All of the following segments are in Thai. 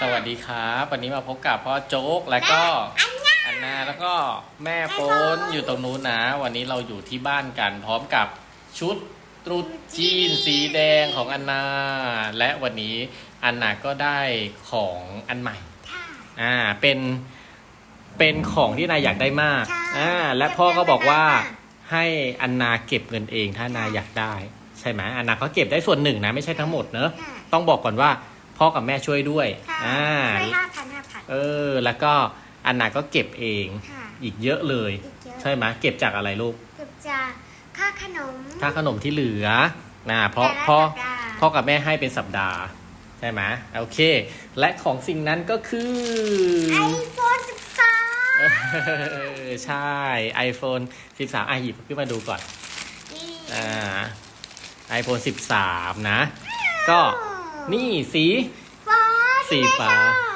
สวัสดีครับวันนี้มาพบกับพ่อโจ๊กแล้วก็อันนาแล้วก็แม่โฟนอยู่ตรงนู้นนะ วันนี้เราอยู่ที่บ้านกันพร้อมกับชุดตรุษจีนสีแดงของอันนา และวันนี้อันนาก็ได้ของอันใหม่ค่ะอ่าเป็นเป็นของที่นายอยากได้มากใช่อ่าและพ่อก็บอกว่าอยากได้มากให้อันนาเก็บเงินเองถ้านายอยากได้ ใช่ไหมอันนาก็เก็บได้ส่วนหนึ่งนะไม่ใช่ทั้งหมดเนอะค่ะต้องบอกก่อนว่า พ่อกับแม่ช่วยด้วยค่ะอ่าช่วยห้าพันห้าพันเออ แล้วก็อันนาก็เก็บเองค่ะอีกเยอะเลย อีกเยอะใช่ไหมเก็บจากอะไรลูก เกือบจะค่าขนมถ้าขนมที่เหลือนะเพราะแต่ละพ่อ สัปดาห์พ่อกับแม่ให้เป็นสัปดาห์ ใช่ไหมโอเค และของสิ่งนั้นก็คือ ไอโฟนสิบสามเออใช่ iPhone 13อะหยิบขึ้นมาดูก่อน นี่อ่า iPhone 13 นะ ก็ นี่สี ฟ้าสีฟ้า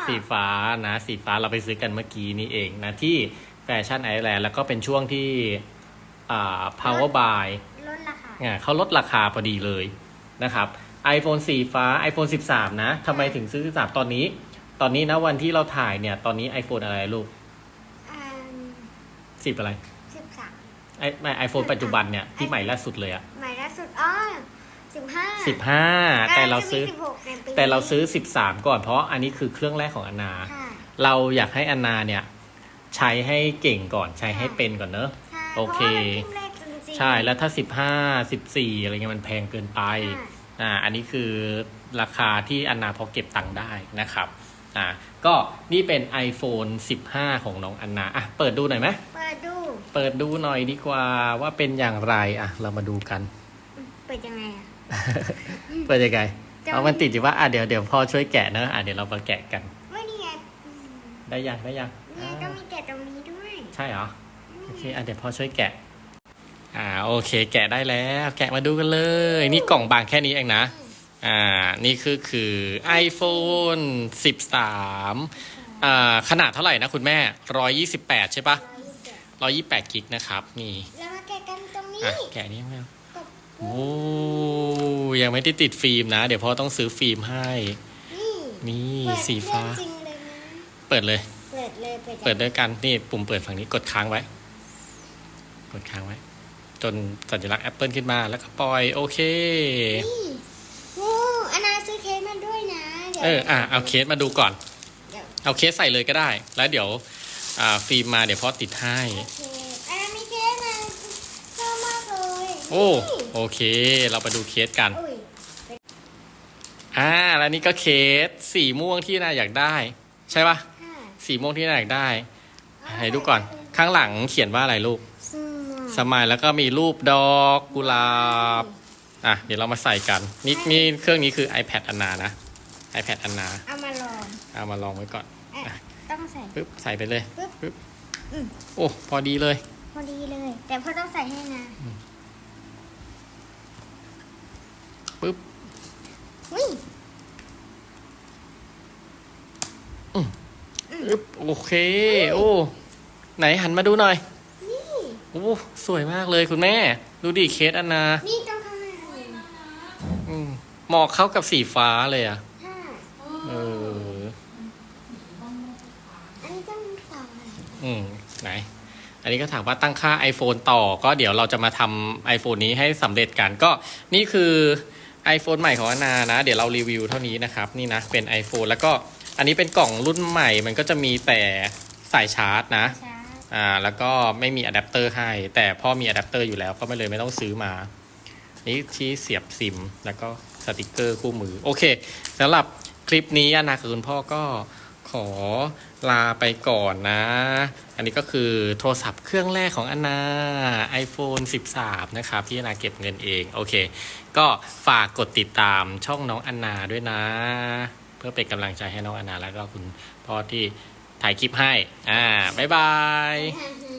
ที่สีแม่ชอบฟ้านะ สีฟ้าเราไปซื้อกันเมื่อกี้นี้เองนะที่แฟชั่นไอแลนด์แล้วก็เป็นช่วงที่อ่า power buy ลดราคาเนี่ยเขาลดราคาพอดีเลยนะครับ iPhone สีฟ้า iPhone 13 นะทำไมถึงซื้อ 13 ตอนนี้ ตอนนี้นะวันที่เราถ่ายเนี่ย ตอนนี้ iPhone อะไรลูกอืม10อะไรสิบสามไอไม่ iPhone ปัจจุบันเนี่ยที่ใหม่ล่าสุดเลยอะใหม่ล่าสุดอ๋อสิบห้า15แต่เราซื้อ สิบหกในปี แต่เราซื้อ 13 ก่อนเพราะอันนี้คือเครื่องแรกของอนนาค่ะเราอยากให้อนนาเนี่ย ใช้ให้เก่งก่อนใช้ให้เป็นก่อนเนอะใช่โอเคพราะว่ามันพิ่งแรกจริงๆใช่แล้วถ้า 15 14 อะไรเงี้ยมันแพงเกินไปค่ะอ่าอันนี้คือราคาที่อนนาพอเก็บตังค์ได้นะครับอ่าก็นี่เป็น iPhone 15 ของน้องอันนาอะเปิดดูหน่อยไหมเปิดดู เปิดดูหน่อยดีกว่าว่าเป็นอย่างไรอะ เรามาดูกัน เปิดยังไงอะ เปิดยังไงจะ เอามันติดอยู่ว่าอะเดี๋ยวเดี๋ยวพ่อช่วยแกะเนอะอะเดี๋ยวเรามาแกะกัน ไม่นี่ไงอืมได้ยังได้ยังนี่อ่าก็มีแกะตรงนี้ด้วยใช่เหรอโอเคอะเดี๋ยวพ่อช่วยแกะ อ่าโอเค แกะได้แล้ว แกะมาดูกันเลย นี่กล่องบางแค่นี้เองนะ อ่านี่คือคือ iPhone 13 อ่าขนาดเท่าไหร่นะคุณแม่ 128 ใช่ปะ128กิกนะครับนี่แล้วมาแกะกันตรงนี้อะแกะนี่แม่กดโอ้ ยังไม่ได้ติดฟิล์มนะ เดี๋ยวพ่อต้องซื้อฟิล์มให้ นี่นี่เปิดสีฟ้าเรื่องจริงเลยนะเปิดเลย เปิดเลยเปิดเปิดด้วยกัน นี่ปุ่มเปิดฝั่งนี้กดค้างไว้ กดค้างไว้ จนสัญลักษณ์ Apple ขึ้นมาแล้วก็ปล่อยโอเคนี่โอ้อันนาซื้อเค้กมาด้วยนะดี๋ยวเอออะเอาเคสมาดูก่อนเดี๋ยวเอาเคสใส่เลยก็ได้ แล้วเดี๋ยวอ่าฟิล์มมาเดี๋ยวพ่อติดให้โอ เคอันนามีเค้กมาชอบมากเลยโอ้นี่โอเค เราไปดูเคสกัน อุ้ยอ่า แล้วนี่ก็เคสสีม่วงที่นายอยากได้ ใช่ปะค่ะสีม่วงที่นายอยากได้ให้ดูก่อน ข้างหลังเขียนว่าอะไรลูกสมสมายแล้วก็มีรูปดอกกุหลาบ อะ เดี๋ยวเรามาใส่กัน นี่นี่เครื่องนี้คือ iPad อันนานะ iPad อันนาเอามาลองเอามาลองไว้ก่อน เอ๊ะต้องใส่ ปึ๊บ ใส่ไปเลย ปึ๊บ ปึ๊บ อืม โอ้ พอดีเลย พอดีเลย แต่พ่อต้องใส่ให้นะ ปึ๊บอุ้ยปึ๊บโอเค โอ้ ไหนหันมาดูหน่อย นี่โอ้สวยมากเลยคุณแม่ ดูดิเคสอันนา นี่ต้องเข้ามาเลยอืมเหมาะเข้ากับสีฟ้าเลยอะค่ะเอออันนี้ต้องต่ออะไรอืมไหน อันนี้ก็ถามว่าตั้งค่า iPhone ต่อ ก็เดี๋ยวเราจะมาทำ iPhone นี้ให้สำเร็จกันก็นี่คือ iPhone ใหม่ของอนานะ เดี๋ยวเรารีวิวเท่านี้นะครับ นี่นะ เป็น iPhone แล้วก็อันนี้เป็นกล่องรุ่นใหม่ มันก็จะมีแต่สายชาร์จนะช้าอ่าแล้วก็ไม่มีอะแดปเตอร์ให้ แต่พ่อมีอะแดปเตอร์อยู่แล้วก็ไม่เลยไม่ต้องซื้อมา นี่ที่เสียบซิม แล้วก็สติกเกอร์คู่มือ โอเคสำหรับคลิปนี้อนากับคุณพ่อก็ ขอลาไปก่อนนะ อันนี้ก็คือโทรศัพท์เครื่องแรกของอนนา iPhone 13 นะครับ ที่อนาเก็บเงินเอง โอเค ก็ฝากกดติดตามช่องน้องอนนาด้วยนะ เพื่อเป็นกำลังใจให้น้องอนนาแล้วก็คุณพ่อที่ถ่ายคลิปให้ อ่า บ๊ายบาย